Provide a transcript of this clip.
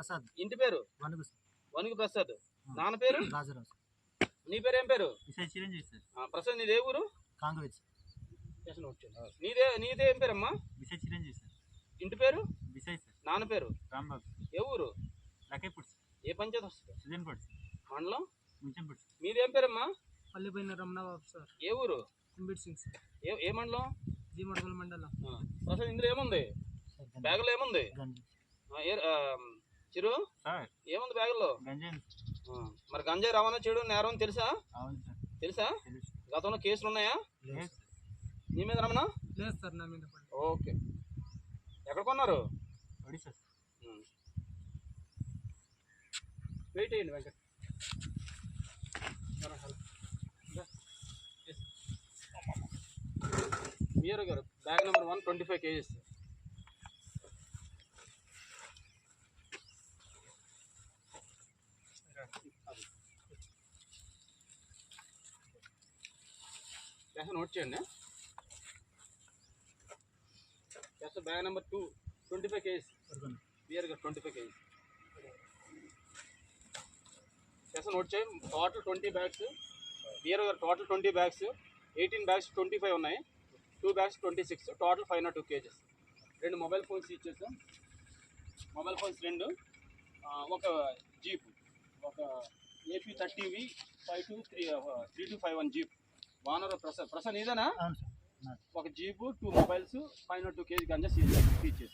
ప్రసాద్. ఇంటి పేరు? వణుగు. వణుకు ప్రసాద్. నాన్న పేరు? రాజురావు సార్. నీ పేరు ఏం పేరు? చిరంజీవి సార్. ఆ, ప్రసాద్ నీదే ఊరు? కాంగ్రెస్. నీదే నీదే ఏం పేరమ్మా? విశాఖ చిరంజీవి సార్. ఇంటి పేరు? విశాఖ సార్. నాన్న పేరు? రాంబాబు ఏ ఊరు? లకేపూడి సార్. ఏ పంచాయతీ వస్తుంది? సుజన్పూడి సార్. మండలం? ముంచంపూడి సార్. మీదేం పేరమ్మా? పల్లిపోయిన రమణబాబు సార్. ఏ ఊరు? కుంబీర్ సింగ్ సార్. ఏ ఏ మండలం? జీ మండలం. ప్రసాద్ ఇందులో ఏముంది. బ్యాగులో ఏముంది? చిరు? ఏముంది బ్యాగులో గంజాయి ఆ, మరి గంజాయి రవాణా చేయడం నేరం తెలుసా? అవును సార్. తెలుసా? గతంలో కేసులు ఉన్నాయా. నీ మీద రమణ? లేదు సార్ నా మీద పడి. ఓకే. ఎక్కడ కొన్నారు? వెయిట్ చేయండి వెంకట్. మీరే గారు bag number one twenty five kgs. Cash note చేయండి. Cash bag number two twenty five kgs గారు twenty five kgs cash note చేయండి. టోటల్ ట్వంటీ బ్యాగ్స్ బియర్ గారు total twenty bags eighteen bags twenty five ఉన్నాయి. Two bags twenty six total five nought two kgs రెండు mobile phones ఇచ్చేసాం mobile phones రెండు. ఒక jeep ఒక AP thirty V five two three three two five one jeep owner Prasad Prasad ఇదేనా. ఒక jeep two mobiles five nought two kg ganja seize చేసి